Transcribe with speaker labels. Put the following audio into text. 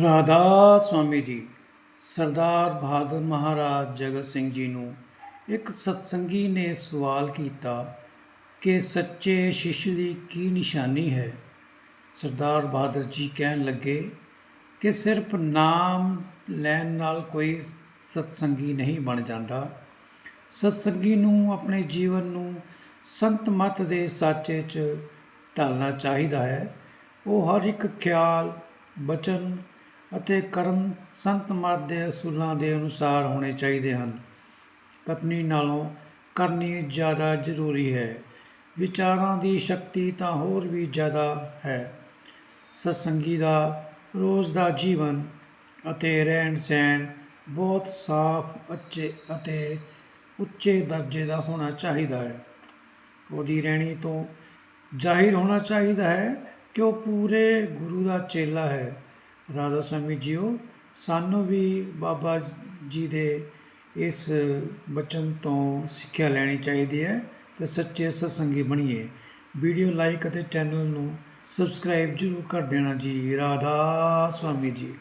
Speaker 1: ਰਾਧਾ ਸਵਾਮੀ ਜੀ, ਸਰਦਾਰ ਬਹਾਦਰ ਮਹਾਰਾਜ ਜਗਤ ਸਿੰਘ ਜੀ ਨੂੰ ਇੱਕ ਸਤਸੰਗੀ ਨੇ ਸਵਾਲ ਕੀਤਾ ਕਿ ਸੱਚੇ ਸ਼ਿਸ਼ ਦੀ ਕੀ ਨਿਸ਼ਾਨੀ ਹੈ? ਸਰਦਾਰ ਬਹਾਦਰ ਜੀ ਕਹਿਣ ਲੱਗੇ ਕਿ ਸਿਰਫ ਨਾਮ ਲੈਣ ਨਾਲ ਕੋਈ ਸਤਸੰਗੀ ਨਹੀਂ ਬਣ ਜਾਂਦਾ। ਸਤਸੰਗੀ ਨੂੰ ਆਪਣੇ ਜੀਵਨ ਨੂੰ ਸੰਤ ਮਤ ਦੇ ਸਾਚੇ 'ਚ ਢਾਲਣਾ ਚਾਹੀਦਾ ਹੈ। ਉਹ ਹਰ ਇੱਕ ਖਿਆਲ, ਬਚਨ ਅਤੇ ਕਰਮ ਸੰਤ ਮਤ ਦੇ ਅਸੂਲਾਂ ਦੇ ਅਨੁਸਾਰ ਹੋਣੇ ਚਾਹੀਦੇ ਹਨ। ਪਤਨੀ ਨਾਲੋਂ ਕਰਨੀ ਜ਼ਿਆਦਾ ਜ਼ਰੂਰੀ ਹੈ। ਵਿਚਾਰਾਂ ਦੀ ਸ਼ਕਤੀ ਤਾਂ ਹੋਰ ਵੀ ਜ਼ਿਆਦਾ ਹੈ। ਸਤਸੰਗੀ ਦਾ, ਰੋਜ਼ ਦਾ ਜੀਵਨ ਅਤੇ ਰਹਿਣ ਸਹਿਣ ਬਹੁਤ ਸਾਫ਼, ਅੱਛੇ ਅਤੇ ਉੱਚੇ ਦਰਜੇ ਦਾ ਹੋਣਾ ਚਾਹੀਦਾ ਹੈ। ਉਹਦੀ ਰਹਿਣੀ ਤੋਂ ਜ਼ਾਹਿਰ ਹੋਣਾ ਚਾਹੀਦਾ ਹੈ ਕਿ ਉਹ ਪੂਰੇ ਗੁਰੂ ਦਾ ਚੇਲਾ ਹੈ। ਰਾਧਾ ਸਵਾਮੀ ਜੀਓ, ਸਾਨੂੰ ਵੀ ਬਾਬਾ ਜੀ ਦੇ ਇਸ ਬਚਨ ਤੋਂ ਸਿੱਖਿਆ ਲੈਣੀ ਚਾਹੀਦੀ ਹੈ ਤੇ ਸੱਚੇ ਸਤਸੰਗੀ ਬਣੀਏ। ਵੀਡੀਓ ਲਾਈਕ ਅਤੇ ਚੈਨਲ ਨੂੰ ਸਬਸਕ੍ਰਾਈਬ ਜ਼ਰੂਰ ਕਰ ਦੇਣਾ ਜੀ। ਰਾਧਾ ਸਵਾਮੀ ਜੀ।